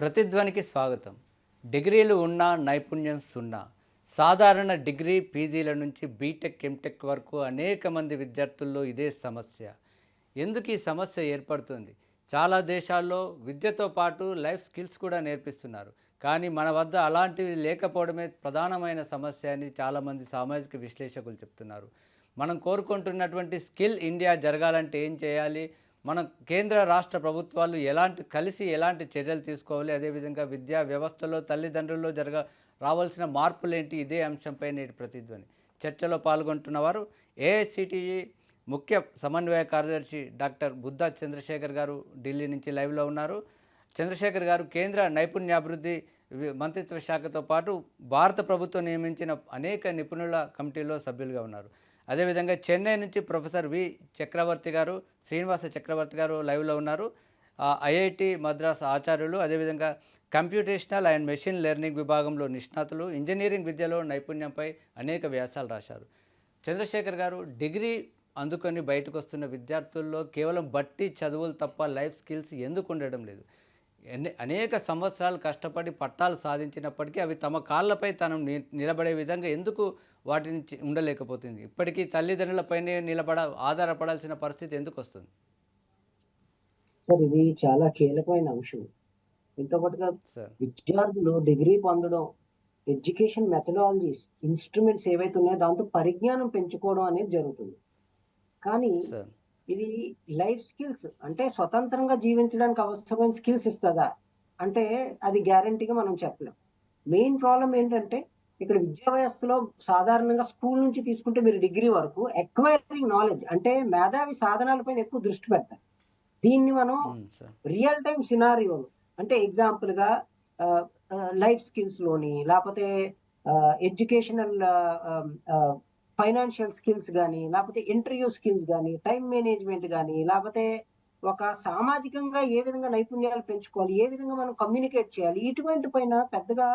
ప్రతిధ్వనికి స్వాగతం. డిగ్రీలు ఉన్నా నైపుణ్యం సున్నా. సాధారణ డిగ్రీ పీజీల నుంచి బీటెక్ ఎంటెక్ వరకు అనేక మంది విద్యార్థుల్లో ఇదే సమస్య. ఎందుకు ఈ సమస్య ఏర్పడుతుంది? చాలా దేశాల్లో విద్యతో పాటు లైఫ్ స్కిల్స్ కూడా నేర్పిస్తున్నారు. కానీ మన వద్ద అలాంటివి లేకపోవడమే ప్రధానమైన సమస్య అని చాలామంది సామాజిక విశ్లేషకులు చెప్తున్నారు. మనం కోరుకుంటున్నటువంటి స్కిల్ ఇండియా జరగాలంటే ఏం చేయాలి? మన కేంద్ర రాష్ట్ర ప్రభుత్వాలు ఎలాంటి కలిసి ఎలాంటి చర్యలు తీసుకోవాలి? అదేవిధంగా విద్యా వ్యవస్థలో తల్లిదండ్రుల్లో జరగ రావాల్సిన మార్పులేంటి? ఇదే అంశంపై నేటి ప్రతిధ్వని. చర్చలో పాల్గొంటున్న వారు ఏఐసిటిఈ ముఖ్య సమన్వయ కార్యదర్శి డాక్టర్ బుద్ధా చంద్రశేఖర్ గారు ఢిల్లీ నుంచి లైవ్లో ఉన్నారు. చంద్రశేఖర్ గారు కేంద్ర నైపుణ్యాభివృద్ధి మంత్రిత్వ శాఖతో పాటు భారత ప్రభుత్వం నియమించిన అనేక నిపుణుల కమిటీలో సభ్యులుగా ఉన్నారు. అదేవిధంగా చెన్నై నుంచి ప్రొఫెసర్ వి చక్రవర్తి గారు శ్రీనివాస చక్రవర్తి గారు లైవ్లో ఉన్నారు. ఐఐటి మద్రాస్ ఆచార్యులు అదేవిధంగా కంప్యూటేషనల్ అండ్ మెషిన్ లెర్నింగ్ విభాగంలో నిష్ణాతులు ఇంజనీరింగ్ విద్యలో నైపుణ్యంపై అనేక వ్యాసాలు రాశారు. చంద్రశేఖర్ గారు డిగ్రీ అందుకొని బయటకు వస్తున్న విద్యార్థుల్లో కేవలం బట్టి చదువులు తప్ప లైఫ్ స్కిల్స్ ఎందుకు ఉండడం లేదు? అనేక సంవత్సరాలు కష్టపడి పట్టాలు సాధించినప్పటికీ అవి తమ కాళ్ళపై తను నిలబడే విధంగా ఎందుకు వాటిని ఉండలేకపోతుంది? ఇప్పటికీ తల్లిదండ్రులపైనే నిలబడ ఆధారపడాల్సిన పరిస్థితి ఎందుకు వస్తుంది? సార్ ఇది చాలా కీలకమైన అంశం. ఇంతపాటుగా సార్. విద్యార్థులు డిగ్రీ పొందడం ఎడ్యుకేషన్ మెథడాలజీస్ ఇన్స్ట్రుమెంట్స్ ఏవైతే ఉన్నాయో దాంతో పరిజ్ఞానం పెంచుకోవడం అనేది జరుగుతుంది. కానీ ఇది లైఫ్ స్కిల్స్. అంటే స్వతంత్రంగా జీవించడానికి అవసరమైన స్కిల్స్ ఇస్తుందా? అంటే అది గ్యారంటీగా మనం చెప్పలేం. మెయిన్ ప్రాబ్లం ఏంటంటే ఇక్కడ విద్యా వ్యవస్థలో సాధారణంగా స్కూల్ నుంచి తీసుకుంటే మీరు డిగ్రీ వరకు ఎక్వైరింగ్ నాలెడ్జ్ అంటే మేధావి సాధనాలపైన ఎక్కువ దృష్టి పెడతారు. దీన్ని మనం రియల్ టైం సినారియోలు అంటే ఎగ్జాంపుల్గా లైఫ్ స్కిల్స్లోని లేకపోతే ఎడ్యుకేషనల్ ఫైనాన్షియల్ స్కిల్స్ కానీ లేకపోతే ఇంటర్వ్యూ స్కిల్స్ కానీ టైం మేనేజ్మెంట్ కానీ లేకపోతే ఒక సామాజికంగా ఏ విధంగా నైపుణ్యాలు పెంచుకోవాలి ఏ విధంగా మనం కమ్యూనికేట్ చేయాలి ఇటువంటి పైన పెద్దగా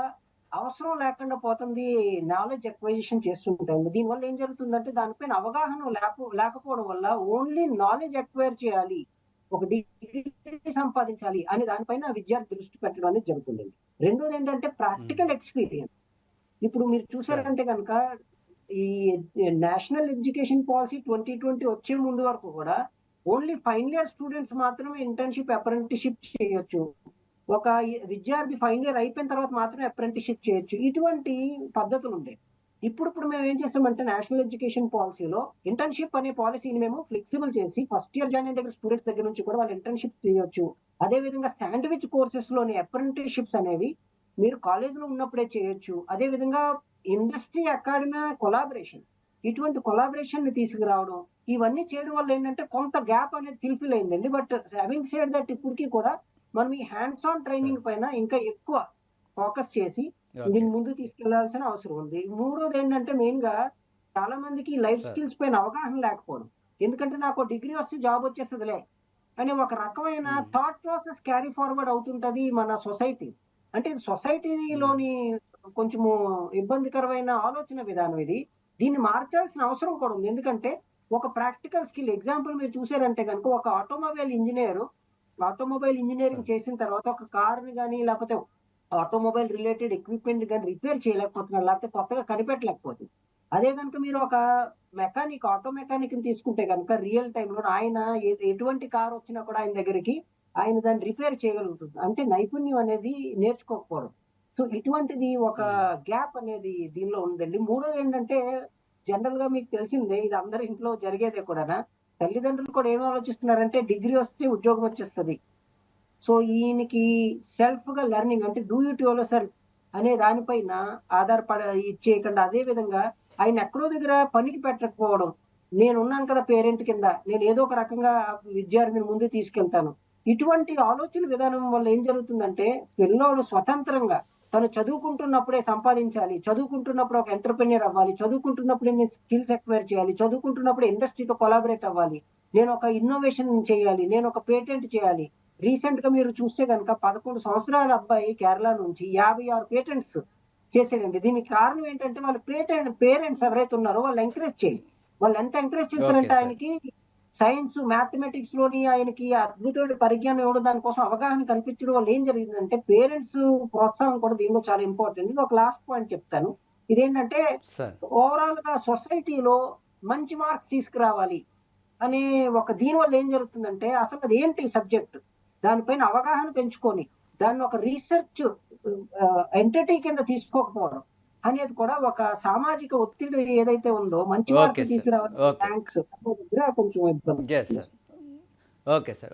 అవసరం లేకుండా పోతుంది నాలెడ్జ్ ఎక్వైజేషన్ చేస్తుంటాం దీనివల్ల ఏం జరుగుతుందంటే దానిపైన అవగాహన లేక లేకపోవడం వల్ల ఓన్లీ నాలెడ్జ్ ఎక్వైర్ చేయాలి ఒక డిగ్రీ సంపాదించాలి అని దానిపైన విద్యార్థి దృష్టి పెట్టడం అనేది జరుగుతుంది రెండోది ఏంటంటే ప్రాక్టికల్ ఎక్స్పీరియన్స్. ఇప్పుడు మీరు చూసారంటే కనుక ఈ national education policy twenty twenty వచ్చే ముందు వరకు కూడా ఓన్లీ ఫైనల్ ఇయర్ స్టూడెంట్స్ మాత్రమే ఇంటర్న్షిప్ అప్రెంటిషిప్ చేయొచ్చు. ఒక విద్యార్థి ఫైనల్ ఇయర్ అయిపోయిన తర్వాత మాత్రమే అప్రెంటిషిప్ చేయొచ్చు. ఇటువంటి పద్ధతులు ఉండే ఇప్పుడు ఇప్పుడు మేము ఏం చేస్తామంటే నేషనల్ ఎడ్యుకేషన్ పాలసీలో ఇంటర్న్షిప్ అనే పాలసీని మేము ఫ్లెక్సిబుల్ చేసి ఫస్ట్ ఇయర్ జాయిన్ అయిన దగ్గర స్టూడెంట్స్ దగ్గర నుంచి కూడా వాళ్ళు ఇంటర్న్షిప్ చేయొచ్చు. అదే విధంగా శాండ్విచ్ కోర్సెస్లోని అప్రెంటిషిప్స్ అనేవి మీరు కాలేజీలో ఉన్నప్పుడే చేయొచ్చు. అదే విధంగా ఇండస్ట్రీ అకాడమీ కొలాబరేషన్ ఇటువంటి కొలాబరేషన్ని తీసుకురావడం ఇవన్నీ చేయడం వల్ల ఏంటంటే కొంత గ్యాప్ అనేది ఫిల్ఫిల్ అయిందండి బట్ హ్యావింగ్ సేడ్ దట్ ఇప్పటికీ కూడా మనం ఈ హ్యాండ్స్ ఆన్ ట్రైనింగ్ పైన ఇంకా ఎక్కువ ఫోకస్ చేసి దీన్ని ముందు తీసుకెళ్ళాల్సిన అవసరం ఉంది. మూడోది ఏంటంటే మెయిన్గా చాలా మందికి లైఫ్. స్కిల్స్ పైన అవగాహన లేకపోవడం. ఎందుకంటే నాకు డిగ్రీ వస్తే జాబ్ వచ్చేస్తుందిలే అనే ఒక రకమైన. థాట్ ప్రాసెస్ క్యారీ ఫార్వర్డ్ అవుతుంటది మన సొసైటీ అంటే సొసైటీలోని కొంచెము ఇబ్బందికరమైన ఆలోచన విధానం ఇది. దీన్ని మార్చాల్సిన అవసరం కూడా ఉంది. ఎందుకంటే ఒక ప్రాక్టికల్ స్కిల్ ఎగ్జాంపుల్ మీరు చూసారంటే కనుక ఒక ఆటోమొబైల్ ఇంజనీర్ ఆటోమొబైల్ ఇంజనీరింగ్. చేసిన తర్వాత ఒక కార్ని కానీ లేకపోతే ఆటోమొబైల్ రిలేటెడ్ ఎక్విప్మెంట్ కానీ రిపేర్ చేయలేకపోతున్నారు లేకపోతే కొత్తగా కనిపెట్టలేకపోతుంది. అదే కనుక మీరు ఒక మెకానిక్ ఆటో మెకానిక్ని తీసుకుంటే కనుక రియల్ టైంలో ఆయన ఎటువంటి కార్ వచ్చినా కూడా ఆయన దగ్గరికి ఆయన దాన్ని రిపేర్ చేయగలుగుతుంది. అంటే నైపుణ్యం అనేది నేర్చుకోకపోవడం. సో ఇటువంటిది ఒక గ్యాప్ అనేది దీనిలో ఉందండి. మూడోది ఏంటంటే జనరల్గా మీకు తెలిసిందే ఇది అందరి ఇంట్లో జరిగేదే కూడా తల్లిదండ్రులు కూడా ఏం ఆలోచిస్తున్నారంటే డిగ్రీ వస్తే ఉద్యోగం వచ్చేస్తుంది. సో ఈయనకి సెల్ఫ్గా లెర్నింగ్ అంటే డూ ఇట్ యువర్ సెల్ఫ్ అనే దానిపైన ఆధారపడ ఇచ్చేయకుండా అదే విధంగా ఆయన ఎక్కడో దగ్గర పనికి పెట్టకపోవడం నేను ఉన్నాను కదా పేరెంట్ కింద నేను ఏదో ఒక రకంగా విద్యార్థిని ముందు తీసుకెళ్తాను. ఇటువంటి ఆలోచన విధానం వల్ల ఏం జరుగుతుందంటే పిల్లోడు స్వతంత్రంగా తను చదువుకుంటున్నప్పుడే సంపాదించాలి చదువుకుంటున్నప్పుడు ఒక ఎంటర్ప్రెన్యూర్ అవ్వాలి చదువుకుంటున్నప్పుడు నేను స్కిల్స్ ఎక్వైర్ చేయాలి చదువుకుంటున్నప్పుడు ఇండస్ట్రీతో కొలాబరేట్ అవ్వాలి నేను ఒక ఇన్నోవేషన్ చేయాలి నేను ఒక పేటెంట్ చేయాలి. రీసెంట్గా మీరు చూస్తే కనుక పదకొండు సంవత్సరాల అబ్బాయి కేరళ నుంచి యాభై ఆరు పేటెంట్స్ చేసాడండి దీనికి కారణం ఏంటంటే వాళ్ళ పేటెంట్ పేరెంట్స్ ఎవరైతే ఉన్నారో వాళ్ళు ఎంకరేజ్ చేయాలి వాళ్ళు ఎంత ఎంకరేజ్ చేస్తారంటే. ఆయనకి సైన్స్ మ్యాథమెటిక్స్లోని ఆయనకి అద్భుతమైన పరిజ్ఞానం ఇవ్వడం దానికోసం అవగాహన కల్పించడం వల్ల ఏం జరిగిందంటే పేరెంట్స్ ప్రోత్సాహం కూడా దీనిలో చాలా ఇంపార్టెంట్. ఒక లాస్ట్ పాయింట్ చెప్తాను. ఇదేంటంటే ఓవరాల్గా సొసైటీలో మంచి మార్క్స్ తీసుకురావాలి అనే ఒక దీని వల్ల ఏం జరుగుతుందంటే అసలు అది ఏంటి సబ్జెక్ట్? దానిపైన అవగాహన పెంచుకొని దాన్ని ఒక రీసెర్చ్ ఎంటిటీ కింద తీసుకోకపోవడం. అనేది కూడా ఒక సామాజిక ఒత్తిడి ఏదైతే ఉందో మంచి ఓకే. థ్యాంక్స్ దగ్గర కొంచెం ఇబ్బంది. Sir.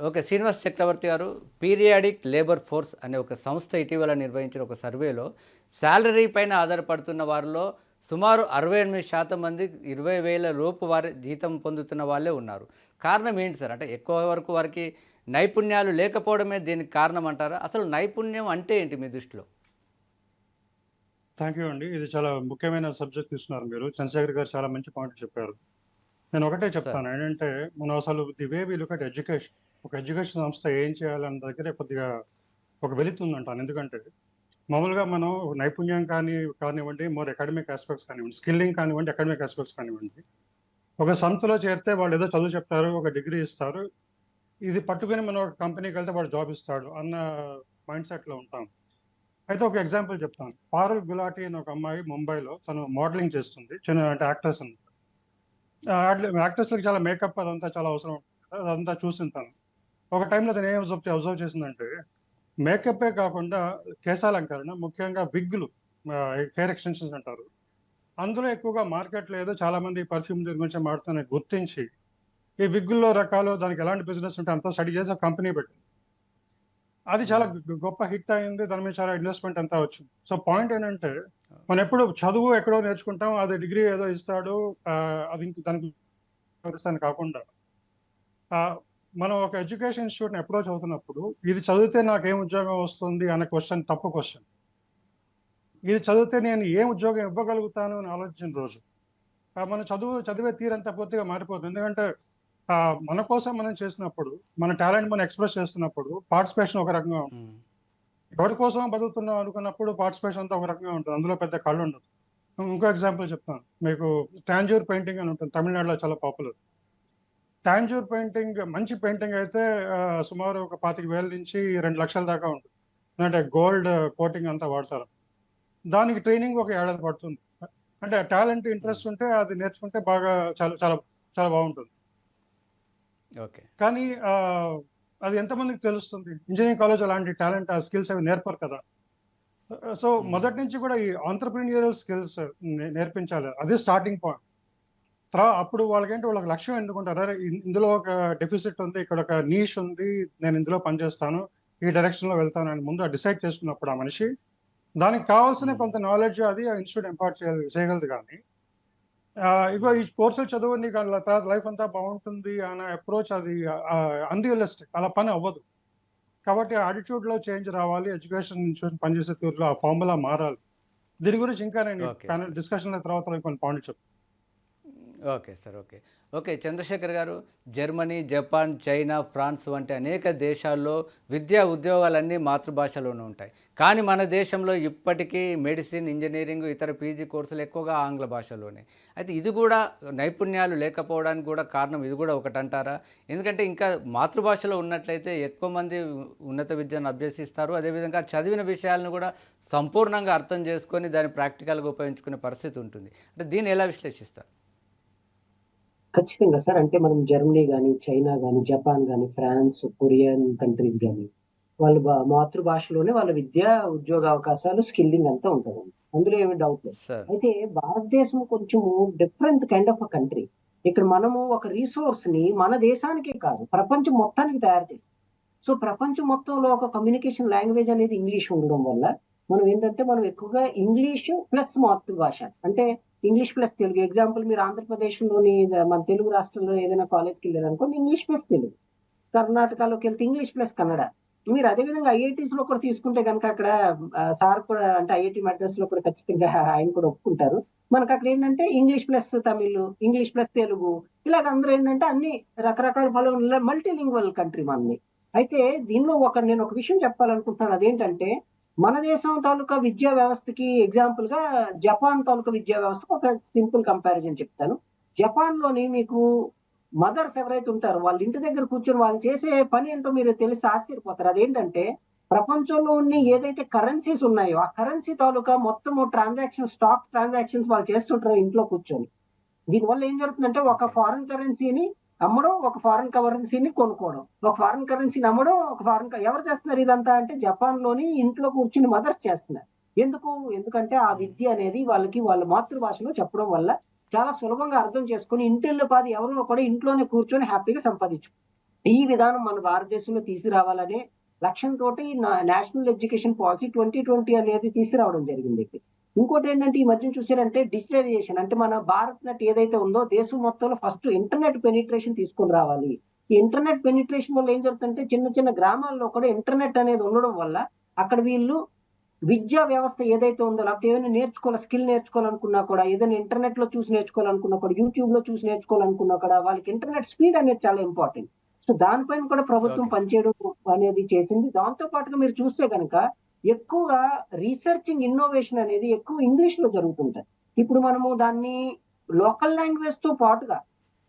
Okay Srinivas Chakravarthy garu periodic labour force అనే ఒక సంస్థ ఇటీవల నిర్వహించిన ఒక సర్వేలో శాలరీ పైన ఆధారపడుతున్న వారిలో సుమారు అరవై ఎనిమిది శాతం మంది ఇరవై వేల లోపు వారి జీతం పొందుతున్న వాళ్ళే ఉన్నారు. కారణం ఏంటి సార్? అంటే ఎక్కువ వరకు వారికి నైపుణ్యాలు లేకపోవడమే దీనికి కారణం అంటారా? అసలు నైపుణ్యం అంటే ఏంటి మీ దృష్టిలో? థ్యాంక్ యూ అండి. ఇది చాలా ముఖ్యమైన సబ్జెక్ట్ తీసుకున్నారు మీరు. చంద్రశేఖర్ గారు చాలా మంచి పాయింట్ చెప్పారు. నేను ఒకటే చెప్తాను. ఏంటంటే మనం అసలు the way we look at education ఒక ఎడ్యుకేషన్ సంస్థ ఏం చేయాలన్న దగ్గరే కొద్దిగా ఒక వెళుతుందంటాను ఎందుకంటే మామూలుగా మనం నైపుణ్యం కానీ కానివ్వండి మోర్ అకాడమిక్ ఆస్పెక్ట్స్ కానివ్వండి స్కిల్లింగ్ కానివ్వండి అకాడమిక్ ఆస్పెక్ట్స్ కానివ్వండి ఒక సంస్థలో చేరితే వాళ్ళు ఏదో చదువు చెప్తారు ఒక డిగ్రీ ఇస్తారు. ఇది పట్టుకుని మనం ఒక కంపెనీకి వెళ్తే వాడు జాబ్ ఇస్తాడు అన్న మైండ్ సెట్లో ఉంటాం. అయితే ఒక ఎగ్జాంపుల్ చెప్తాను. పారుల్ గులాటి అని ఒక అమ్మాయి ముంబైలో తను మోడలింగ్ చేస్తుంది. చిన్న అంటే యాక్ట్రెస్ అని. యాక్ట్రెస్లకు చాలా మేకప్ అదంతా చాలా అవసరం. ఉంటుంది అదంతా చూసింది తను. ఒక టైంలో తను ఏం అబ్జర్వ్ అబ్జర్వ్ చేసిందంటే మేకప్పే కాకుండా కేశాలంకరణ ముఖ్యంగా విగ్గులు హెయిర్ ఎక్స్టెన్షన్స్ అంటారు. అందులో ఎక్కువగా మార్కెట్ లేదు చాలా మంది పర్ఫ్యూమ్ గురించి మాడుతున్న గుర్తించి ఈ విగ్గుల్లో రకాలు దానికి ఎలాంటి బిజినెస్ ఉంటే అంతా స్టడీ చేసి కంపెనీ పెట్టింది. అది చాలా గొ- గొప్ప హిట్ అయింది. దాని మీద చాలా ఇన్వెస్ట్మెంట్ అంతా వచ్చింది. సో పాయింట్ ఏంటంటే మనం ఎప్పుడు చదువు ఎక్కడో నేర్చుకుంటాం. అది డిగ్రీ ఏదో ఇస్తాడు. అది దానికి కాకుండా మనం ఒక ఎడ్యుకేషన్ ఇన్స్టిట్యూట్ని ఎప్పుడో చదువుతున్నప్పుడు ఇది చదివితే నాకు ఏం ఉద్యోగం వస్తుంది అనే క్వశ్చన్ తప్పు క్వశ్చన్ ఇది చదివితే నేను ఏం ఉద్యోగం ఇవ్వగలుగుతాను అని ఆలోచించిన రోజు. మన చదువు చదివే తీరంతా పూర్తిగా మారిపోతుంది. ఎందుకంటే మన కోసం మనం చేసినప్పుడు మన టాలెంట్ మనం ఎక్స్ప్రెస్ చేస్తున్నప్పుడు పార్టిసిపేషన్ ఒక రకంగా ఉంటుంది. ఎవరి కోసం బతుకుతున్నాం అనుకున్నప్పుడు పార్టిసిపేషన్ అంతా ఒక రకంగా ఉంటుంది. అందులో పెద్ద కళ్ళు ఉండదు. ఇంకో ఎగ్జాంపుల్ చెప్తాను. మీకు టాంజూర్ పెయింటింగ్ అని ఉంటుంది. తమిళనాడులో చాలా పాపులర్ టాంజూర్ పెయింటింగ్ మంచి పెయింటింగ్ అయితే సుమారు ఒక పాతిక వేల నుంచి రెండు లక్షల దాకా ఉంటుంది. అంటే గోల్డ్ కోటింగ్ అంతా వాడతారు. దానికి ట్రైనింగ్ ఒక ఏడాది పడుతుంది. అంటే టాలెంట్ ఇంట్రెస్ట్ ఉంటే అది నేర్చుకుంటే బాగా చాలా చాలా చాలా బాగుంటుంది. కానీ అది ఎంతమందికి తెలుస్తుంది? ఇంజనీరింగ్ కాలేజ్ అలాంటి టాలెంట్ ఆ స్కిల్స్ అవి నేర్పరు కదా. So Hmm. మొదటి నుంచి కూడా ఈ ఆంటర్ప్రీనియరల్ స్కిల్స్ నేర్పించాలి. అదే స్టార్టింగ్ పాయింట్ తర్వాత అప్పుడు వాళ్ళకేంటి వాళ్ళకి లక్ష్యం ఎందుకుంటారు? అరే ఇందులో ఒక డెఫిసిట్ ఉంది ఇక్కడ ఒక నీష్ ఉంది నేను ఇందులో పనిచేస్తాను ఈ డైరెక్షన్లో వెళ్తాను అని ముందు డిసైడ్ చేసుకున్నప్పుడు ఆ మనిషి దానికి కావాల్సిన Hmm. కొంత నాలెడ్జ్ అది ఆ ఇన్స్టిట్యూట్ ఇంపార్ట్ చేయాలి చేయగలదు కానీ ఇగో ఈ కోర్సులు చదువు నీకు అలా తర్వాత లైఫ్ అంతా బాగుంటుంది అన్న అప్రోచ్ అది అన్రియలిస్టిక్ అలా పని అవ్వదు. కాబట్టి ఆ attitude లో చేంజ్ రావాలి ఎడ్యుకేషన్ ఇన్స్టిట్యూషన్ పనిచేసే తీరులో ఆ ఫార్ములా మారాలి. దీని గురించి ఇంకా నేను ప్యానల్. డిస్కషన్ తర్వాత కొన్ని పాయింట్ చెప్తాను okay sir okay okay Chandrashekar garu Germany Japan China France వంటి అనేక దేశాల్లో విద్యా ఉద్యోగాలన్నీ మాతృభాషలోనే ఉంటాయి. కానీ మన దేశంలో ఇప్పటికీ మెడిసిన్ ఇంజనీరింగ్ ఇతర పీజీ కోర్సులు ఎక్కువగా ఆంగ్ల భాషలోనే. అయితే ఇది కూడా నైపుణ్యాలు లేకపోవడానికి కూడా కారణం ఇది కూడా ఒకటి అంటారా ఎందుకంటే ఇంకా మాతృభాషలో ఉన్నట్లయితే ఎక్కువ మంది ఉన్నత విద్యను అభ్యసిస్తారు. అదేవిధంగా చదివిన విషయాలను కూడా సంపూర్ణంగా అర్థం చేసుకొని దాన్ని ప్రాక్టికల్గా ఉపయోగించుకునే పరిస్థితి ఉంటుంది. అంటే దీన్ని ఎలా విశ్లేషిస్తారు? ఖచ్చితంగా సార్. అంటే మనం జర్మనీ కానీ చైనా కానీ జపాన్ కానీ ఫ్రాన్స్ కొరియన్ కంట్రీస్ కానీ వాళ్ళ మాతృభాషలోనే వాళ్ళ విద్యా ఉద్యోగ అవకాశాలు స్కిల్లింగ్ అంతా ఉంటుంది అందులో ఏమి డౌట్ లేదు. అయితే భారతదేశం కొంచెం different kind of a country. ఇక్కడ మనము ఒక రీసోర్స్ని మన దేశానికే కాదు ప్రపంచం మొత్తానికి తయారు చేస్తాం. సో ప్రపంచం మొత్తంలో ఒక కమ్యూనికేషన్ లాంగ్వేజ్ అనేది ఇంగ్లీష్ ఉండడం వల్ల మనం ఏంటంటే మనం ఎక్కువగా ఇంగ్లీష్ ప్లస్ మాతృభాష. అంటే ఇంగ్లీష్ ప్లస్ తెలుగు. ఎగ్జాంపుల్ మీరు ఆంధ్రప్రదేశ్లోని మన తెలుగు రాష్ట్రంలో ఏదైనా కాలేజ్కి వెళ్ళారు అనుకోండి ఇంగ్లీష్ ప్లస్ తెలుగు. కర్ణాటకలోకి వెళ్తే ఇంగ్లీష్ ప్లస్ కన్నడ. మీరు అదే విధంగా ఐఐటీస్లో కూడా తీసుకుంటే కనుక అక్కడ సార్ కూడా అంటే ఐఐటి మద్రాస్లో కూడా ఖచ్చితంగా ఆయన కూడా ఒప్పుకుంటారు. మనకు అక్కడ ఏంటంటే English plus Tamil English plus Telugu. ఇలాగ అందరూ ఏంటంటే అన్ని రకరకాల పలు మల్టీ లింగ్వల్ కంట్రీ మనది. అయితే దీనిలో ఒక నేను ఒక విషయం చెప్పాలనుకుంటున్నాను. అదేంటంటే మన దేశం తాలూకా విద్యా వ్యవస్థకి ఎగ్జాంపుల్గా జపాన్ తాలూకా విద్యా వ్యవస్థకు ఒక సింపుల్ కంపారిజన్ చెప్తాను. జపాన్లోని మీకు మదర్స్ ఎవరైతే ఉంటారో వాళ్ళ ఇంటి దగ్గర కూర్చొని వాళ్ళు చేసే పని ఏంటో మీరు తెలిసి ఆశ్చర్యపోతారు. అదేంటంటే ప్రపంచంలో ఉన్న ఏదైతే కరెన్సీస్ ఉన్నాయో ఆ కరెన్సీ తాలూకా మొత్తం ట్రాన్సాక్షన్ స్టాక్ ట్రాన్సాక్షన్స్ వాళ్ళు చేస్తుంటారు ఇంట్లో కూర్చొని. దీనివల్ల ఏం జరుగుతుందంటే ఒక ఫారిన్ కరెన్సీని అమ్మడం ఒక ఫారెన్ కరెన్సీని కొనుక్కోవడం. ఒక ఫారిన్ కరెన్సీని అమ్మడం ఒక ఫారెన్ ఎవరు చేస్తున్నారు ఇదంతా అంటే జపాన్లోని ఇంట్లో కూర్చుని మదర్స్ చేస్తున్నారు. ఎందుకు? ఎందుకంటే ఆ విద్య అనేది వాళ్ళకి వాళ్ళ మాతృభాషలో చెప్పడం వల్ల చాలా సులభంగా అర్థం చేసుకుని ఇంటిల్లో పాది ఎవరినో కూడా ఇంట్లోనే కూర్చొని హ్యాపీగా సంపాదించు. ఈ విధానం మన భారతదేశంలో తీసుకురావాలనే లక్ష్యంతో national education policy twenty twenty అనేది తీసుకురావడం జరిగింది. ఇంకోటి ఏంటంటే ఈ మధ్య చూసారంటే డిజిటలైజేషన్ అంటే మన భారత్ నెట్ ఏదైతే ఉందో దేశం మొత్తంలో ఫస్ట్ ఇంటర్నెట్ పెనిట్రేషన్ తీసుకొని రావాలి. ఈ ఇంటర్నెట్ పెనిట్రేషన్ వల్ల ఏం జరుగుతుందంటే చిన్న చిన్న గ్రామాల్లో కూడా ఇంటర్నెట్ అనేది ఉండడం వల్ల అక్కడ వీళ్ళు విద్యా వ్యవస్థ ఏదైతే ఉందో లేకపోతే ఏదైనా నేర్చుకోవాలి స్కిల్ నేర్చుకోవాలనుకున్నా కూడా ఏదైనా ఇంటర్నెట్లో చూసి నేర్చుకోవాలనుకున్నా కూడా యూట్యూబ్లో చూసి నేర్చుకోవాలనుకున్నా కూడా వాళ్ళకి ఇంటర్నెట్ స్పీడ్ అనేది చాలా ఇంపార్టెంట్. సో దానిపైన కూడా ప్రభుత్వం. పనిచేయడం అనేది చేసింది. దాంతో పాటుగా మీరు చూస్తే కనుక ఎక్కువగా రీసెర్చింగ్ ఇన్నోవేషన్ అనేది ఎక్కువ ఇంగ్లీష్లో జరుగుతుంటది. ఇప్పుడు మనము దాన్ని లోకల్ లాంగ్వేజ్తో పాటుగా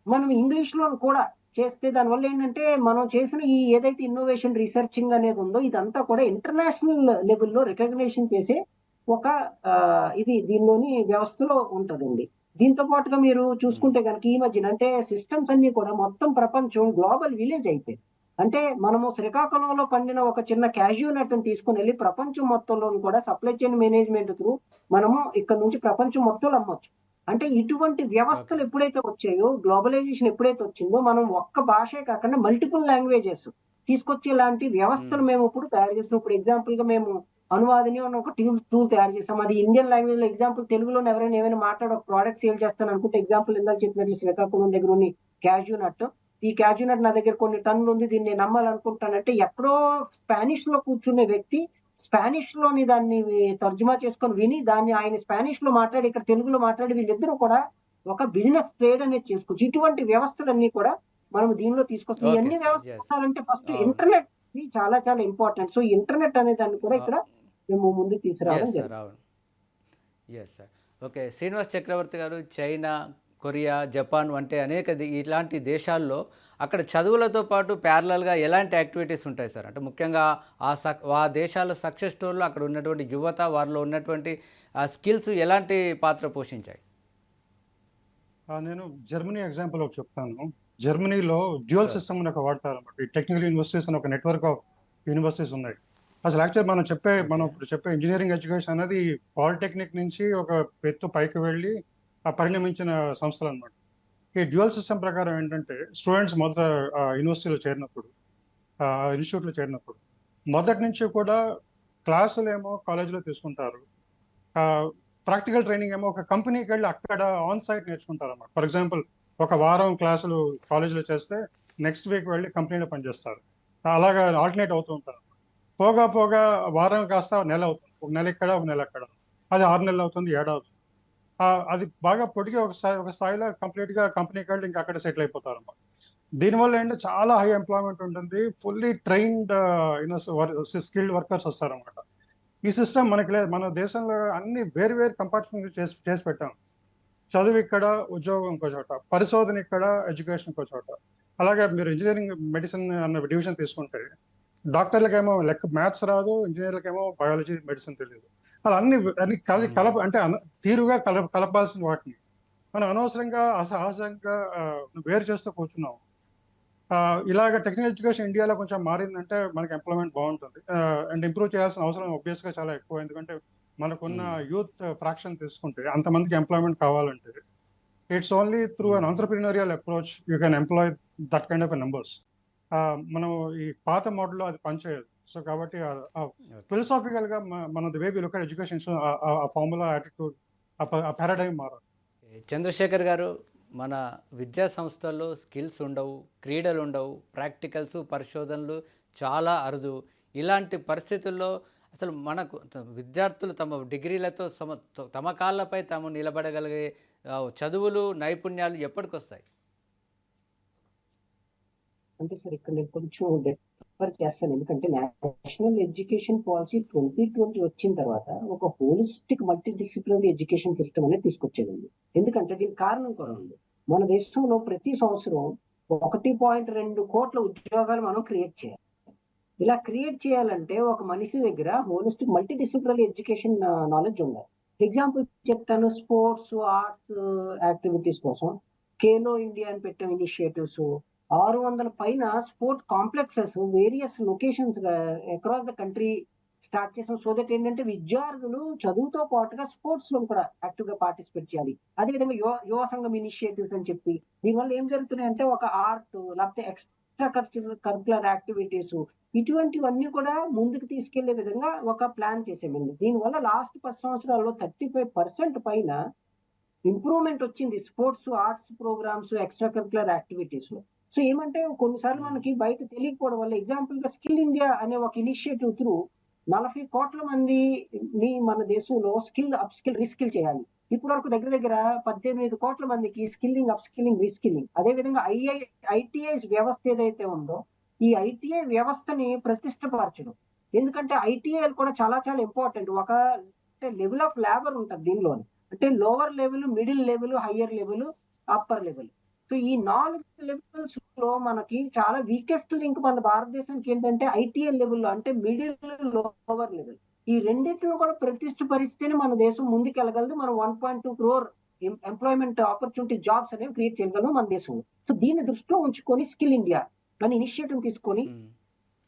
మనం ఇంగ్లీష్లో కూడా చేస్తే దానివల్ల ఏంటంటే మనం చేసిన ఈ ఏదైతే ఇన్నోవేషన్ రీసెర్చింగ్ అనేది ఉందో ఇదంతా కూడా ఇంటర్నేషనల్ లెవెల్లో రికగ్నేషన్ చేసే ఒక ఇది దీనిలోని వ్యవస్థలో ఉంటదండి. దీంతో పాటుగా మీరు చూసుకుంటే కనుక ఈ మధ్యన అంటే సిస్టమ్స్ అన్ని కూడా మొత్తం ప్రపంచం గ్లోబల్ విలేజ్ అయిపోయింది. అంటే మనము శ్రీకాకుళంలో పండిన ఒక చిన్న క్యాజువల్ నట్టును తీసుకుని వెళ్ళి ప్రపంచం మొత్తంలో కూడా సప్లై చైన్ మేనేజ్మెంట్ త్రూ మనము ఇక్కడ నుంచి ప్రపంచం మొత్తంలో అమ్మొచ్చు. అంటే ఇటువంటి వ్యవస్థలు ఎప్పుడైతే వచ్చాయో గ్లోబలైజేషన్ ఎప్పుడైతే వచ్చిందో మనం ఒక్క భాషే కాకుండా మల్టిపుల్ లాంగ్వేజెస్ తీసుకొచ్చే లాంటి వ్యవస్థలు మేము ఇప్పుడు తయారు చేస్తున్నాం. ఇప్పుడు ఎగ్జాంపుల్గా మేము అనువాదిని అని ఒక టూల్ టూల్ తయారు చేస్తాం అది ఇండియన్ లాంగ్వేజ్లో ఎగ్జాంపుల్ తెలుగులో ఎవరైనా ఏమైనా మాట్లాడి ఒక ప్రోడక్ట్ సేల్ చేస్తాను అనుకుంటే ఎగ్జాంపుల్ ఇందాక చెప్పినట్లు శ్రీకాకుళం దగ్గర ఉన్న క్యాజు నట్ ఈ క్యాజు నట్ నా దగ్గర కొన్ని టన్నులు ఉంది దీన్ని నేను నమ్మాలనుకుంటానంటే ఎక్కడో స్పానిష్లో కూర్చునే వ్యక్తి స్పానిష్లోని దాన్ని తర్జుమా చేసుకొని విని దాన్ని ఆయన స్పానిష్లో మాట్లాడి ఇక్కడ తెలుగులో మాట్లాడి వీళ్ళిద్దరూ కూడా ఒక బిజినెస్ ట్రేడ్ అనేది చేసుకోవచ్చు ఇటువంటి వ్యవస్థలన్నీ కూడా మనం దీనిలో తీసుకొస్తాం ఇవన్నీ sir. వ్యవస్థలు Yes. ఉండాలంటే ఫస్ట్. ఇంటర్నెట్ చాలా చాలా ఇంపార్టెంట్ సో ఇంటర్నెట్ అనే దాన్ని కూడా ఇక్కడ మేము ముందుకు తీసుకురావడం జరిగింది ఓకే శ్రీనివాస్ చక్రవర్తి గారు చైనా కొరియా జపాన్ వంటి అనేక ఇలాంటి దేశాల్లో అక్కడ చదువులతో పాటు ప్యారలల్గా ఎలాంటి యాక్టివిటీస్ ఉంటాయి సార్? అంటే ముఖ్యంగా ఆ సక్ ఆ దేశాల సక్సెస్ స్టోర్లో అక్కడ ఉన్నటువంటి యువత వారిలో ఉన్నటువంటి ఆ స్కిల్స్ ఎలాంటి పాత్ర పోషించాయి? నేను జర్మనీ ఎగ్జాంపుల్ ఒకటి చెప్తాను. జర్మనీలో డ్యూయల్. సిస్టమ్ అని ఒక వాడతారు అనమాట టెక్నికల్ యూనివర్సిటీస్ అని ఒక నెట్వర్క్ ఆఫ్ యూనివర్సిటీస్ ఉన్నాయి. అసలు యాక్చువల్ మనం చెప్పే మనం ఇప్పుడు చెప్పే ఇంజనీరింగ్ ఎడ్యుకేషన్ అనేది పాలిటెక్నిక్ నుంచి ఒక ఎత్తు పైకి వెళ్ళి పరిణమించిన సంస్థలు అనమాట ఈ డ్యూయల్ సిస్టమ్ ప్రకారం ఏంటంటే స్టూడెంట్స్ మొదట యూనివర్సిటీలో చేరినప్పుడు ఆ ఇన్స్టిట్యూట్లో చేరినప్పుడు మొదటి నుంచి కూడా క్లాసులు ఏమో కాలేజీలో తీసుకుంటారు. ప్రాక్టికల్ ట్రైనింగ్ ఏమో ఒక కంపెనీకి వెళ్ళి అక్కడ ఆన్ సైట్ నేర్చుకుంటారు అన్నమాట ఫర్ ఎగ్జాంపుల్ ఒక వారం క్లాసులు కాలేజీలో చేస్తే నెక్స్ట్ వీక్ వెళ్ళి కంపెనీలో పనిచేస్తారు. అలాగా ఆల్టర్నేట్ అవుతూ ఉంటారు. పోగా పోగా వారం కాస్త నెల అవుతుంది. ఒక నెల ఇక్కడ ఒక నెల అక్కడ. అది ఆరు నెలలు అవుతుంది ఏడాది అది బాగా పొడిగి ఒక ఒక స్థాయిలో కంప్లీట్గా కంపెనీకి వెళ్ళి ఇంకా అక్కడ సెటిల్ అయిపోతారు అన్నమాట దీనివల్ల ఏంటంటే చాలా హై ఎంప్లాయ్మెంట్ ఉంటుంది. Fully trained you know skilled workers వస్తారనమాట ఈ సిస్టమ్ మనకి లేదు. మన దేశంలో అన్ని వేరు వేరు కంపార్ట్మెంట్ చేసి చేసి పెట్టాం. చదువు ఇక్కడ ఉద్యోగం ఇంకో చోట. పరిశోధన ఇక్కడ ఎడ్యుకేషన్ ఇంకో చోట. అలాగే మీరు ఇంజనీరింగ్ మెడిసిన్ అన్న డివిజన్ తీసుకుంటే డాక్టర్లకేమో లెక్క మ్యాథ్స్ రాదు ఇంజనీర్లకేమో బయాలజీ మెడిసిన్ తెలియదు అలా అన్ని అన్ని కల కలప అంటే తీరుగా కలప కలపాల్సిన వాటిని. మనం అనవసరంగా అసహజంగా వేరు చేస్తూ కూర్చున్నాం. ఇలాగ టెక్నికల్ ఎడ్యుకేషన్ ఇండియాలో కొంచెం మారిందంటే మనకి ఎంప్లాయ్మెంట్ బాగుంటుంది. అండ్ ఇంప్రూవ్ చేయాల్సిన అవసరం గా చాలా ఎక్కువ. ఎందుకంటే మనకున్న. యూత్ ఫ్రాక్షన్ తీసుకుంటే అంతమందికి ఎంప్లాయ్మెంట్ కావాలంటే it's only through an. Entrepreneurial approach you can employ that kind of numbers మనం ఈ పాత మోడల్లో అది పనిచేయదు. సో కాబట్టి ఫిలసాఫికల్గా మన వే లుక్ ఎడ్యుకేషన్ ఆ ఫార్ములా యాటిట్యూడ్ ఆ పారాడైమ్ మారాలి. చంద్రశేఖర్ గారు మన విద్యా సంస్థల్లో స్కిల్స్ ఉండవు క్రీడలు ఉండవు ప్రాక్టికల్స్ పరిశోధనలు చాలా అరుదు. ఇలాంటి పరిస్థితుల్లో అసలు మనకు విద్యార్థులు తమ డిగ్రీలతో సమ తమ కాళ్ళపై తాము నిలబడగలిగే చదువులు నైపుణ్యాలు ఎప్పటికొస్తాయి? అంటే సార్ ఇక్కడ నేను కొంచెం ప్రిఫర్ చేస్తాను. ఎందుకంటే national education policy twenty twenty వచ్చిన తర్వాత ఒక holistic multi disciplinary education system అనేది తీసుకొచ్చేదండి. ఎందుకంటే దీనికి కారణం కూడా ఉంది. మన దేశంలో ప్రతి సంవత్సరం ఒకటి పాయింట్ రెండు కోట్ల ఉద్యోగాలు మనం క్రియేట్ చేయాలి. ఇలా క్రియేట్ చేయాలంటే ఒక మనిషి దగ్గర holistic multi disciplinary education knowledge ఉండాలి. ఎగ్జాంపుల్ చెప్తాను స్పోర్ట్స్ ఆర్ట్స్ యాక్టివిటీస్ కోసం ఖేలో ఇండియా అని పెట్టిన ఇనిషియేటివ్స్ ఆరు వందల పైన sport complexes various locations across the country start చేసాం సో దట్ ఏంటంటే విద్యార్థులు చదువుతో పాటుగా స్పోర్ట్స్లో కూడా యాక్టివ్గా పార్టిసిపేట్ చేయాలి. అదేవిధంగా యువ యువ సంఘం ఇనిషియేటివ్స్ అని చెప్పి దీనివల్ల ఏం జరుగుతున్నాయంటే ఒక ఆర్ట్ లేకపోతే ఎక్స్ట్రా కల్చరల్ కరికులర్ యాక్టివిటీస్ ఇటువంటివన్నీ కూడా ముందుకు తీసుకెళ్ళే విధంగా ఒక ప్లాన్ చేసామండి. దీనివల్ల లాస్ట్ పది సంవత్సరాల్లో థర్టీ ఫైవ్ పర్సెంట్ పైన ఇంప్రూవ్మెంట్ వచ్చింది. Sports arts programmes extra curricular యాక్టివిటీస్లో. సో ఏమంటే కొన్నిసార్లు మనకి బయట తెలియకపోవడం వల్ల ఎగ్జాంపుల్గా స్కిల్ ఇండియా అనే ఒక ఇనిషియేటివ్ త్రూ నలభై కోట్ల మందిని మన దేశంలో స్కిల్ అప్ స్కిల్ రీస్కిల్ చేయాలి. ఇప్పటి వరకు దగ్గర దగ్గర పద్దెనిమిది కోట్ల మందికి స్కిల్లింగ్ అప్ స్కిల్లింగ్ రీస్కిల్లింగ్ అదే విధంగా ఐఐ ఐటీఐ వ్యవస్థ ఏదైతే ఉందో ఈ ఐటీఐ వ్యవస్థని ప్రతిష్టపరచడం. ఎందుకంటే ఐటీఐ కూడా చాలా చాలా ఇంపార్టెంట్ ఒక లెవెల్ ఆఫ్ లేబర్ ఉంటుంది దీనిలో అంటే lower level middle level higher level upper level so ఈ నాలుగు లెవెల్స్లో మనకి చాలా వీకెస్ట్ లింక్ మన భారతదేశానికి ఏంటంటే ఐటీఐ లెవెల్ అంటే మిడిల్ లోవర్ లెవెల్ ఈ రెండింటిని కూడా ప్రతిష్ట పరిస్తేనే మన దేశం ముందుకు వెళ్ళగలదు మనం one point two crore employment opportunity jobs అనేవి క్రియేట్ చేయగలం మన దేశంలో. సో దీన్ని దృష్టిలో ఉంచుకొని స్కిల్ ఇండియా అని ఇనిషియేటివ్ తీసుకొని ఉమ్,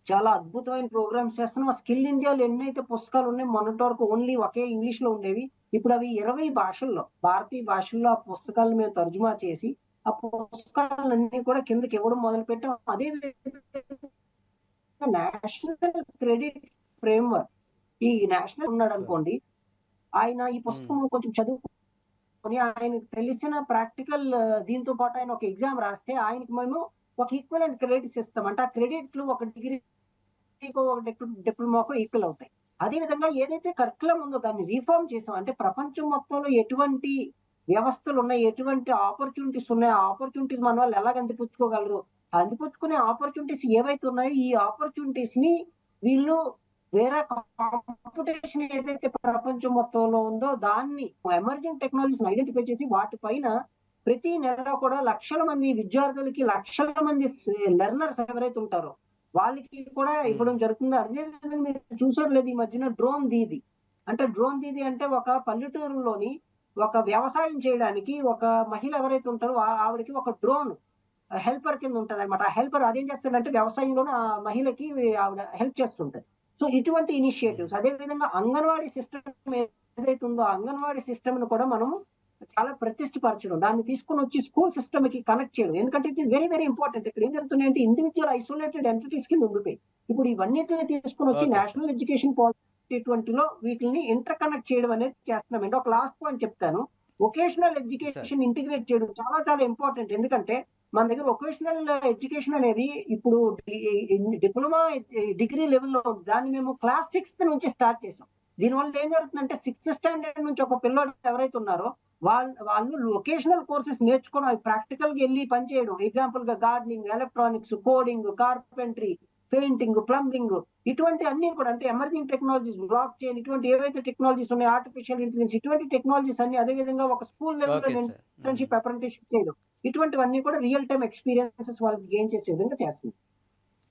చాలా అద్భుతమైన ప్రోగ్రామ్స్ చేస్తున్నాం. ఆ స్కిల్ ఇండియాలో ఎన్నైతే పుస్తకాలు ఉన్నాయి మొన్నటి వరకు ఓన్లీ ఒకే ఇంగ్లీష్లో ఉండేవి. ఇప్పుడు అవి ఇరవై భాషల్లో భారతీయ భాషల్లో ఆ పుస్తకాలను మేము తర్జుమా చేసి ఆ పుస్తకాలన్నీ కూడా కిందకి ఇవ్వడం మొదలు పెట్టాం అదే నేషనల్ క్రెడిట్ ఫ్రేమ్వర్క్. ఈ నేషనల్ ఉన్నాడు అనుకోండి ఆయన ఈ పుస్తకం కొంచెం చదువుకొని ఆయనకు తెలిసిన ప్రాక్టికల్ దీంతో పాటు ఆయన ఒక ఎగ్జామ్ రాస్తే ఆయనకి మేము ఒక ఈక్వల్ అండ్ క్రెడిట్స్ ఇస్తాం అంటే ఆ క్రెడిట్లు ఒక డిగ్రీకో ఒక డిప్లొమాకో ఈక్వల్ అవుతాయి. అదే విధంగా ఏదైతే కరికులం ఉందో దాన్ని రీఫార్మ్ చేసాం అంటే ప్రపంచం మొత్తంలో ఎటువంటి వ్యవస్థలు ఉన్నాయి ఎటువంటి ఆపర్చునిటీస్ ఉన్నాయి? ఆ ఆపర్చునిటీస్ మన వాళ్ళు ఎలాగ అందిపుచ్చుకోగలరు అందిపుచ్చుకునే ఆపర్చునిటీస్ ఏవైతే ఉన్నాయో ఈ ఆపర్చునిటీస్ని వీళ్ళు వేరే కాంపిటీషన్ ఏదైతే ప్రపంచం మొత్తంలో ఉందో దాన్ని ఎమర్జింగ్ టెక్నాలజీస్ ఐడెంటిఫై చేసి వాటిపైన ప్రతి నెలలో కూడా లక్షల మంది విద్యార్థులకి లక్షల మంది లెర్నర్స్ ఎవరైతే ఉంటారో వాళ్ళకి కూడా ఇవ్వడం జరుగుతుంది. అదే విధంగా మీరు చూసారు లేదు ఈ మధ్యన డ్రోన్ దీది. అంటే డ్రోన్ దీది అంటే ఒక పల్లెటూరులోని ఒక వ్యవసాయం చేయడానికి ఒక మహిళ ఎవరైతే ఉంటారో ఆవిడకి ఒక డ్రోన్ హెల్పర్ కింద ఉంటది అనమాట ఆ హెల్పర్ అదేం చేస్తాడంటే వ్యవసాయంలోనే ఆ మహిళకి ఆవిడ హెల్ప్ చేస్తుంటది. సో ఇటువంటి ఇనిషియేటివ్స్ అదే విధంగా అంగన్వాడీ సిస్టమ్ ఏదైతే ఉందో అంగన్వాడీ సిస్టమ్ను కూడా మనము చాలా ప్రతిష్టపరచడం దాన్ని తీసుకొని వచ్చి స్కూల్ సిస్టమ్కి కనెక్ట్ చేయడం. ఎందుకంటే it is very very important. ఇక్కడ ఏం జరుగుతుంది అంటే ఇండివిజువల్ ఐసోలేటెడ్ ఎంటిటీస్ కింద ఉండిపోయి ఇప్పుడు ఇవన్నిటిని తీసుకొని వచ్చి. నేషనల్ ఎడ్యుకేషన్ పాలసీ ట్వంటీలో వీటిని ఇంటర్ కనెక్ట్ చేయడం అనేది చేస్తున్నామండి ఒక లాస్ట్ పాయింట్ చెప్తాను. వొకేషనల్ ఎడ్యుకేషన్ ఇంటిగ్రేట్ చేయడం చాలా చాలా ఇంపార్టెంట్ ఎందుకంటే మన దగ్గర వొకేషనల్ ఎడ్యుకేషన్ అనేది ఇప్పుడు డిప్లొమా డిగ్రీ లెవెల్లో దాన్ని మేము క్లాస్ సిక్స్త్ నుంచి స్టార్ట్ చేసాం దీనివల్ల ఏం జరుగుతుందంటే సిక్స్త్ స్టాండర్డ్ నుంచి ఒక పిల్లోడు ఎవరైతే ఉన్నారో వాళ్ళు వాళ్ళు వొకేషనల్ కోర్సెస్ నేర్చుకోవడం అవి ప్రాక్టికల్గా వెళ్ళి పనిచేయడం ఎగ్జాంపుల్గా gardening electronics coding carpentry painting plumbing ఇటువంటి అన్ని కూడా అంటే ఎమర్జింగ్ టెక్నాలజీస్ బ్లాక్ చైన్ ఇటువంటి ఏవైతే టెక్నాలజీస్ ఉన్నాయో ఆర్టిఫిషియల్ ఇంటెలిజెన్స్ ఇటువంటి టెక్నాలజీస్ అన్ని అదే విధంగా ఒక స్కూల్ ఉమ్. ఇంటర్న్షిప్ అప్రెంటిస్షిప్ చేయడం ఇటువంటివన్నీ కూడా రియల్ టైమ్ ఎక్స్పీరియన్సెస్ వాళ్ళకి గెయిన్ చేసే విధంగా చేస్తుంది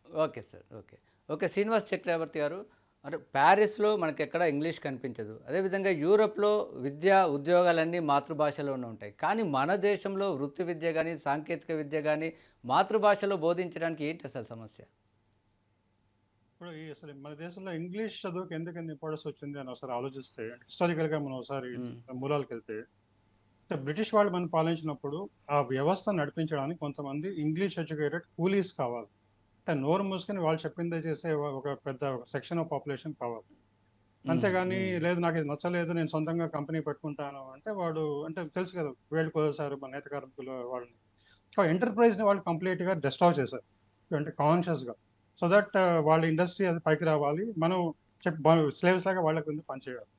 okay sir okay. Okay Srinivas Chakravarthy garu అంటే ప్యారిస్లో మనకి ఎక్కడ ఇంగ్లీష్ కనిపించదు. అదేవిధంగా యూరోప్లో విద్య ఉద్యోగాలన్నీ మాతృభాషలోనే ఉంటాయి. కానీ మన దేశంలో వృత్తి విద్య కానీ సాంకేతిక విద్య కానీ మాతృభాషలో బోధించడానికి ఏంటి అసలు సమస్య? ఇప్పుడు ఈ అసలు మన దేశంలో ఇంగ్లీష్ చదువుకి ఎందుకు ఇంపార్టెన్స్ వచ్చింది అని ఒకసారి ఆలోచిస్తే హిస్టారికల్గా మనం ఒకసారి. మూలాలకు వెళ్తే బ్రిటిష్ వాళ్ళు మనం పాలించినప్పుడు ఆ వ్యవస్థను నడిపించడానికి కొంతమంది ఇంగ్లీష్ ఎడ్యుకేటెడ్ కూలీస్ కావాలి. అంటే నోరు మూసుకొని వాళ్ళు చెప్పిందే చేసే ఒక పెద్ద సెక్షన్ ఆఫ్ పాపులేషన్ కావాలి. అంతేగాని లేదు నాకు ఇది నచ్చలేదు నేను సొంతంగా కంపెనీ పెట్టుకుంటాను అంటే వాడు అంటే తెలుసు కదా వేళ్ళు కోసారు మన నేత కార్మికులు వాళ్ళని. సో ఎంటర్ప్రైజ్ని వాళ్ళు కంప్లీట్గా డిస్ట్రాయ్ చేశారు. అంటే కాన్షియస్గా సో దట్ వాళ్ళ ఇండస్ట్రీ అది పైకి రావాలి. మనం స్లేవ్స్ లాగా వాళ్ళ కింద పనిచేయాలి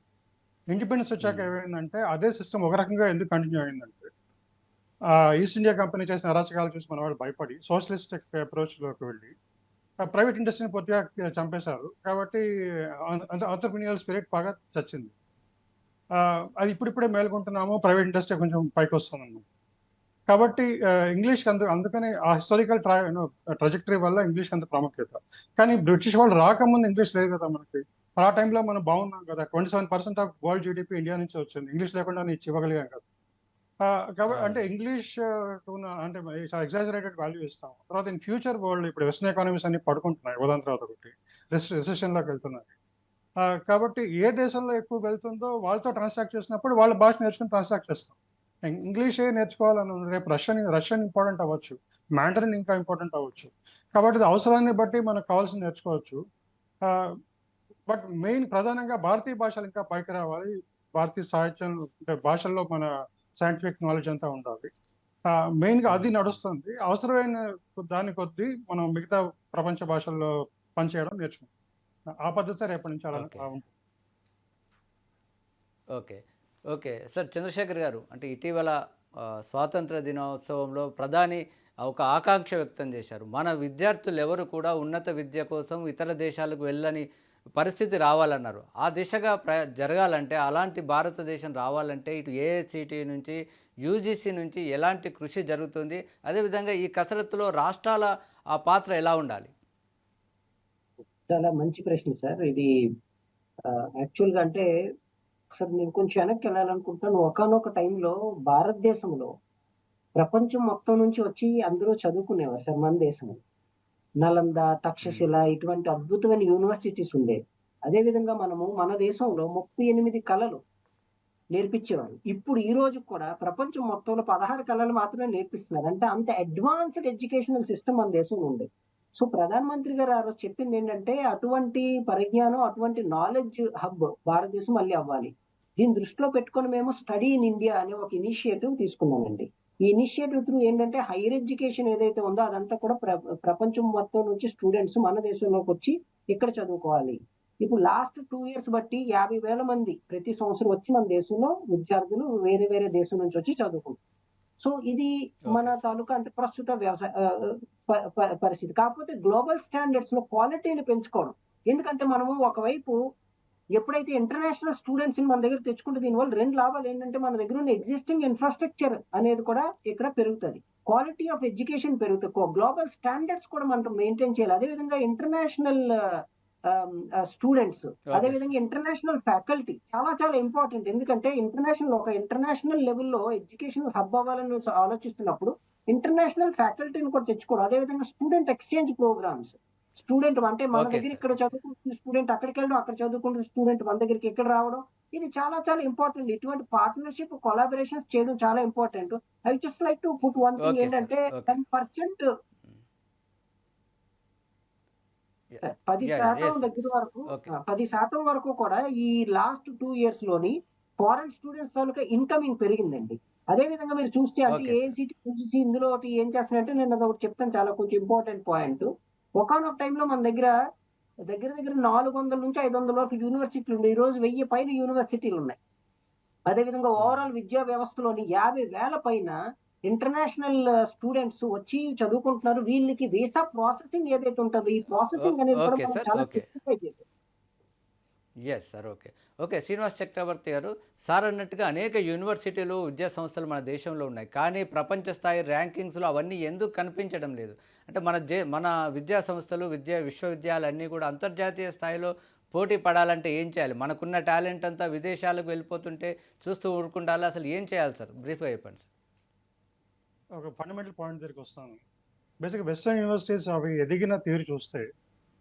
ఇండిపెండెన్స్ వచ్చాక Hmm. ఏమైందంటే అదే సిస్టమ్ ఒక రకంగా ఎందుకు కంటిన్యూ అయిందంటే ఈస్ట్ ఇండియా కంపెనీ చేసిన అరాచకాలు చూసి మన వాళ్ళు భయపడి సోషలిస్టిక్ అప్రోచ్లోకి వెళ్ళి ప్రైవేట్ ఇండస్ట్రీని పూర్తిగా చంపేశారు. కాబట్టి ఆంటర్ప్రినియల్ స్పిరిట్ బాగా చచ్చింది. అది ఇప్పుడిప్పుడే మేల్కొంటున్నాము. ప్రైవేట్ ఇండస్ట్రీ కొంచెం పైకి వస్తుందన్నమాట. కాబట్టి ఇంగ్లీష్ అందు అందుకని ఆ హిస్టారికల్ ట్రా ట్రజెక్టరీ వల్ల ఇంగ్లీష్ అంత ప్రాముఖ్యత. కానీ బ్రిటిష్ వాళ్ళు రాకముందు ఇంగ్లీష్ లేదు కదా మనకి. ఆ టైంలో మనం బాగున్నాం కదా. Twenty seven percent of world GDP India నుంచి వచ్చింది. ఇంగ్లీష్ లేకుండా ఇచ్చి ఇవ్వగలిగాం కదా. కాబట్టి. అంటే ఇంగ్లీష్ అంటే ఎగ్జాజరేటెడ్ వాల్యూ ఇస్తాం తర్వాత ఇన్ ఫ్యూచర్ వరల్డ్ ఇప్పుడు వెస్టర్న్ ఎకానమీస్ అన్ని పడుకుంటున్నాయి. ఉదాహరణ తర్వాత ఒకటి. రెసెషన్లోకి వెళ్తున్నాయి. కాబట్టి ఏ దేశంలో ఎక్కువ వెళ్తుందో వాళ్ళతో ట్రాన్సాక్ట్ చేసినప్పుడు వాళ్ళ భాష నేర్చుకుని ట్రాన్సాక్ట్ చేస్తాం. ఇంగ్లీషే నేర్చుకోవాలని. రేపు రష్యన్ రష్యన్ ఇంపార్టెంట్ అవ్వచ్చు. మ్యాండరిన్ ఇంకా ఇంపార్టెంట్ అవ్వచ్చు. కాబట్టి అవసరాన్ని బట్టి మనకు కావాల్సింది నేర్చుకోవచ్చు. బట్ మెయిన్ ప్రధానంగా భారతీయ భాషలు ఇంకా పైకి రావాలి. భారతీయ సాహిత్యం అంటే భాషల్లో మన సైంటిఫిక్ నాలెడ్జ్ అంతా ఉండాలి. మెయిన్గా అది నడుస్తుంది. అవసరమైన దాని కొద్దీ మనం మిగతా ప్రపంచ భాషల్లో పనిచేయడం నేర్చుకుంటాం. ఆ పద్ధతి రేపటి నుంచి. అలా ఉంటుంది. ఓకే. ఓకే. సార్ చంద్రశేఖర్ గారు అంటే ఇటీవల స్వాతంత్ర దినోత్సవంలో ప్రధాని ఒక ఆకాంక్ష వ్యక్తం చేశారు. మన విద్యార్థులు ఎవరు కూడా ఉన్నత విద్య కోసం ఇతర దేశాలకు వెళ్ళని పరిస్థితి రావాలన్నారు. ఆ దిశగా ప్ర జరగాలంటే అలాంటి భారతదేశం రావాలంటే ఇటు ఏఐసిటి నుంచి యూజీసీ నుంచి ఎలాంటి కృషి జరుగుతుంది? అదేవిధంగా ఈ కసరత్తులో రాష్ట్రాల ఆ పాత్ర ఎలా ఉండాలి? చాలా మంచి ప్రశ్న సార్. ఇది యాక్చువల్గా అంటే ఒకసారి నేను కొంచెం వెనక్కి వెళ్ళాలనుకుంటున్నాను. ఒకనొక టైంలో భారతదేశంలో ప్రపంచం మొత్తం నుంచి వచ్చి అందరూ చదువుకునేవారు సార్ మన దేశంలో. నలంద తక్షశిల ఇటువంటి అద్భుతమైన యూనివర్సిటీస్ ఉండేవి. అదే విధంగా మనము మన దేశంలో ముప్పై ఎనిమిది కళలు నేర్పించేవారు. ఇప్పుడు ఈ రోజు కూడా ప్రపంచం మొత్తంలో పదహారు కళలు మాత్రమే నేర్పిస్తున్నారు. అంటే అంత అడ్వాన్స్డ్ ఎడ్యుకేషనల్ సిస్టమ్ మన దేశంలో ఉంది. సో ప్రధాన మంత్రి గారు ఆ రోజు చెప్పింది ఏంటంటే అటువంటి పరిజ్ఞానం అటువంటి నాలెడ్జ్ హబ్ భారతదేశం మళ్ళీ అవ్వాలి. దీన్ని దృష్టిలో పెట్టుకొని మేము స్టడీ ఇన్ ఇండియా అనే ఒక ఇనిషియేటివ్ తీసుకున్నామండి. ఈ ఇనిషియేటివ్ త్రూ ఏంటంటే హైయర్ ఎడ్యుకేషన్ ఏదైతే ఉందో అదంతా కూడా ప్ర- ప్రపంచం మొత్తం నుంచి స్టూడెంట్స్ మన దేశంలోకి వచ్చి ఇక్కడ చదువుకోవాలి. ఇప్పుడు లాస్ట్ టూ ఇయర్స్ బట్టి యాభై వేల మంది ప్రతి సంవత్సరం వచ్చి మన దేశంలో విద్యార్థులు వేరే వేరే దేశం నుంచి వచ్చి చదువుకుంటారు. సో ఇది మన. తాలూకా అంటే ప్రస్తుత వ్యవసాయ పరిస్థితి. కాకపోతే గ్లోబల్ స్టాండర్డ్స్లో క్వాలిటీని పెంచుకోవడం. ఎందుకంటే మనము ఒకవైపు ఎప్పుడైతే ఇంటర్నేషనల్ స్టూడెంట్స్ మన దగ్గర తెచ్చుకుంటే దీనివల్ల రెండు లాభాలు ఏంటంటే మన దగ్గర ఉన్న ఎగ్జిస్టింగ్ ఇన్ఫ్రాస్ట్రక్చర్ అనేది కూడా ఇక్కడ పెరుగుతుంది. క్వాలిటీ ఆఫ్ ఎడ్యుకేషన్ పెరుగుతుంది. గ్లోబల్ స్టాండర్డ్స్ కూడా మనం మెయింటైన్ చేయాలి. అదే విధంగా ఇంటర్నేషనల్ స్టూడెంట్స్ అదే Okay, విధంగా ఇంటర్నేషనల్ ఫ్యాకల్టీ చాలా చాలా ఇంపార్టెంట్ ఎందుకంటే ఇంటర్నేషనల్ ఒక ఇంటర్నేషనల్ లెవెల్లో ఎడ్యుకేషన్ హబ్ అవ్వాలని ఆలోచిస్తున్నప్పుడు ఇంటర్నేషనల్ ఫ్యాకల్టీని కూడా తెచ్చుకోవడం అదే విధంగా స్టూడెంట్ ఎక్స్చేంజ్ ప్రోగ్రామ్స్ స్టూడెంట్ అంటే మన దగ్గర. ఇక్కడ చదువుకుంటున్న స్టూడెంట్ అక్కడికి వెళ్ళడం అక్కడ చదువుకుంటున్న స్టూడెంట్ మన దగ్గరికి ఇక్కడ రావడం ఇది చాలా చాలా ఇంపార్టెంట్ ఇటువంటి పార్ట్నర్షిప్ కొలాబరేషన్స్ చేయడం చాలా important I just like to put one thing. ఏంటంటే. Ten percent Yeah. పది శాతం. దగ్గర వరకు పది శాతం వరకు కూడా ఈ లాస్ట్ టూ ఇయర్స్లోని ఫారెన్ స్టూడెంట్స్ తాలూకా ఇన్కమింగ్ పెరిగిందండి అదే విధంగా మీరు చూస్తే అంటే యూజీసీ ఇందులో ఏం చేస్తున్నారంటే నేను అది ఒకటి చెప్తాను చాలా కొంచెం ఇంపార్టెంట్ పాయింట్ ఒకనొక టైంలో మన దగ్గర దగ్గర దగ్గర నాలుగు వందల నుంచి ఐదు వందల వరకు యూనివర్సిటీలు ఉన్నాయి. ఈ రోజు వెయ్యి పైన యూనివర్సిటీలు ఉన్నాయి. అదే విధంగా ఓవరాల్ విద్యా వ్యవస్థలోని యాభై వేల పైన ఇంటర్నేషనల్ స్టూడెంట్స్ వచ్చి చదువుకుంటున్నారు. వీళ్ళకి వీసా ప్రాసెసింగ్ ఏదైతే ఉంటుందో ఈ ప్రాసెసింగ్ అనేది కూడా మనం. చాలా. Simplify yes sir okay. Okay Srinivas Chakravarthy garu sir అన్నట్టుగా అనేక యూనివర్సిటీలు విద్యా సంస్థలు మన దేశంలో ఉన్నాయి. కానీ ప్రపంచ స్థాయి ర్యాంకింగ్స్లో అవన్నీ ఎందుకు కనిపించడం లేదు? అంటే మన జే మన విద్యా సంస్థలు విద్యా విశ్వవిద్యాలయాలన్నీ కూడా అంతర్జాతీయ స్థాయిలో పోటీ పడాలంటే ఏం చేయాలి? మనకున్న టాలెంట్ అంతా విదేశాలకు వెళ్ళిపోతుంటే చూస్తూ ఊరుకుండాలి? అసలు ఏం చేయాలి సార్? బ్రీఫ్గా చెప్పండి సార్. ఒక ఫండమెంటల్ పాయింట్ దగ్గరికి వస్తాను. బేసిక్ వెస్టర్న్ యూనివర్సిటీస్ అవి ఎదిగిన తీరు చూస్తే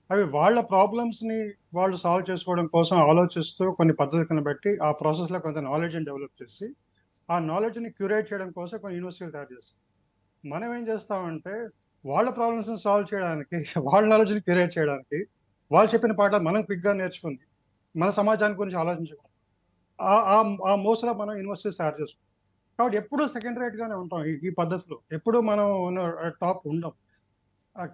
అవి వాళ్ళ ప్రాబ్లమ్స్ని వాళ్ళు సాల్వ్ చేసుకోవడం కోసం ఆలోచిస్తూ కొన్ని పద్ధతులను బట్టి ఆ ప్రాసెస్లో కొంత నాలెడ్జ్ని డెవలప్ చేసి ఆ నాలెడ్జ్ని క్యూరేట్ చేయడం కోసం కొన్ని యూనివర్సిటీలు తయారు చేస్తాం మనం ఏం చేస్తామంటే వాళ్ళ ప్రాబ్లమ్స్ని సాల్వ్ చేయడానికి వాళ్ళ నాలెడ్జ్ని క్యూరేట్ చేయడానికి వాళ్ళు చెప్పిన పాటలు మనం క్విక్గా నేర్చుకుంది. మన సమాజానికి గురించి ఆలోచించుకుంటాం ఆ- మోసలో మనం యూనివర్సిటీ తయారు చేసుకుంటాం కాబట్టి ఎప్పుడూ సెకండ్ రేట్గానే ఉంటాం ఈ- పద్ధతిలో. ఎప్పుడూ మనం టాప్ ఉండం.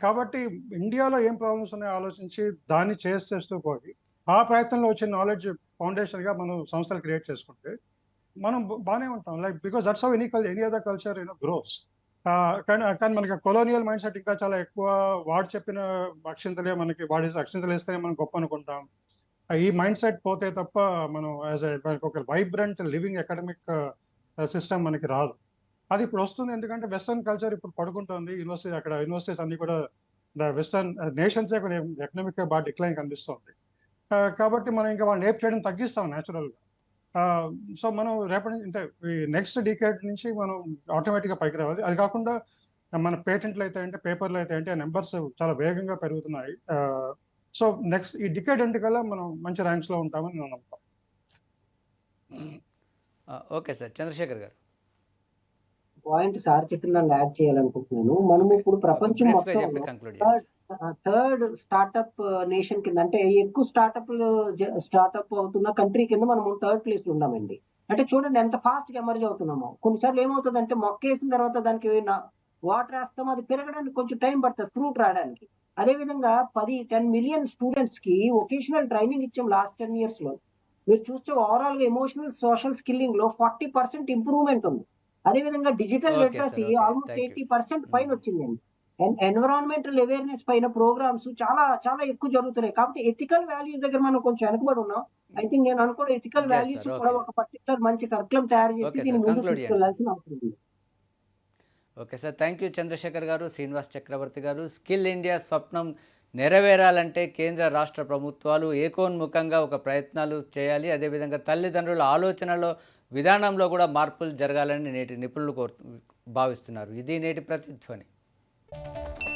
కాబట్టి ఇండియాలో ఏం ప్రాబ్లమ్స్ ఉన్నాయో ఆలోచించి దాన్ని చేసి చేస్తూ పోయి ఆ ప్రయత్నంలో వచ్చే నాలెడ్జ్ ఫౌండేషన్గా మనం సంస్థలు క్రియేట్ చేసుకుంటే మనం బాగానే ఉంటాం. Like because that's how any కల్ any other culture you know grows కానీ కానీ మనకి కొలోనియల్ మైండ్ సెట్ ఇంకా చాలా ఎక్కువ. వాడు చెప్పిన అక్షింతలే మనకి వాడి అక్షింతలు వేస్తేనే మనం గొప్ప అనుకుంటాం. ఈ మైండ్ సెట్ పోతే తప్ప మనం యాజ్ ఒక వైబ్రెంట్ లివింగ్ అకాడమిక్ సిస్టమ్ మనకి రాదు. అది ఇప్పుడు వస్తుంది ఎందుకంటే వెస్టర్న్ కల్చర్ ఇప్పుడు పడుకుంటుంది. యూనివర్సిటీ అక్కడ యూనివర్సిటీస్ అన్ని కూడా ద వెస్టర్న్ నేషన్స్ ఎకనామిక్ బాగా డిక్లైన్ కనిపిస్తుంది. కాబట్టి మనం ఇంకా వాళ్ళు నేప్ చేయడం తగ్గిస్తాం న్యాచురల్గా సో మనం రేపటి నుంచి అంటే నెక్స్ట్ డికేట్ నుంచి మనం ఆటోమేటిక్గా పైకి రావాలి. అది కాకుండా మన పేటెంట్లు అయితే అంటే పేపర్లు అయితే అంటే నెంబర్స్ చాలా వేగంగా పెరుగుతున్నాయి. సో నెక్స్ట్ ఈ డికేట్ ఎండ్ కల్లా మనం మంచి ర్యాంక్స్లో ఉంటామని నేను నమ్ముతాం ఓకే సార్. చంద్రశేఖర్ గారు. పాయింట్ సార్ చెప్పిన దాన్ని యాడ్ చేయాలనుకుంటున్నాను. మనం ఇప్పుడు ప్రపంచం మొత్తం థర్డ్ స్టార్ట్అప్ నేషన్ కింద అంటే ఎక్కువ స్టార్ట్అప్ స్టార్ట్అప్ అవుతున్న కంట్రీ కింద మనం థర్డ్ ప్లేస్లో ఉన్నామండి అంటే చూడండి ఎంత ఫాస్ట్గా ఎమర్జ్ అవుతున్నామో కొన్నిసార్లు ఏమవుతుంది అంటే మొక్క వేసిన తర్వాత దానికి వాటర్ వేస్తాం అది పెరగడానికి కొంచెం టైం పడుతుంది ఫ్రూట్ రావడానికి అదే విధంగా పది టెన్ మిలియన్ స్టూడెంట్స్కి వొకేషనల్ ట్రైనింగ్ ఇచ్చాం లాస్ట్ టెన్ ఇయర్స్లో మీరు చూస్తే ఓవరాల్గా ఎమోషనల్ సోషల్ స్కిల్లింగ్లో ఫార్టీ పర్సెంట్ ఇంప్రూవ్మెంట్ ఉంది అదే విధంగా digital. Literacy. Almost. Eighty percent పైన వచ్చిందండి ఎన్విరాన్మెంటల్ అవేర్నెస్ పైన ప్రోగ్రామ్స్ చాలా చాలా ఎక్కువ జరుగుతున్నాయి. కాబట్టి ఎథికల్ వాల్యూస్ దగ్గర మనం కొంచెం వెనకబడి ఉన్నాం. ఐ థింక్ నేను అనుకోవడం ఎథికల్ వాల్యూస్. కూడా. ఒక పర్టికులర్ మంచి కరికులం తయారు చేసి. దీన్ని ముందుకు తీసుకెళ్ళాల్సిన అవసరం ఉంది. Okay sir thank you Chandrashekar garu Srinivas Chakravarthy గారు. స్కిల్ ఇండియా స్వప్నం నెరవేరాలంటే కేంద్ర రాష్ట్ర ప్రభుత్వాలు ఏకోన్ముఖంగా ఒక ప్రయత్నాలు చేయాలి. అదేవిధంగా తల్లిదండ్రుల ఆలోచనలో విధానంలో కూడా మార్పులు జరగాలని నేటి నిపుణులు కోరు భావిస్తున్నారు. ఇది నేటి ప్రతిధ్వని. you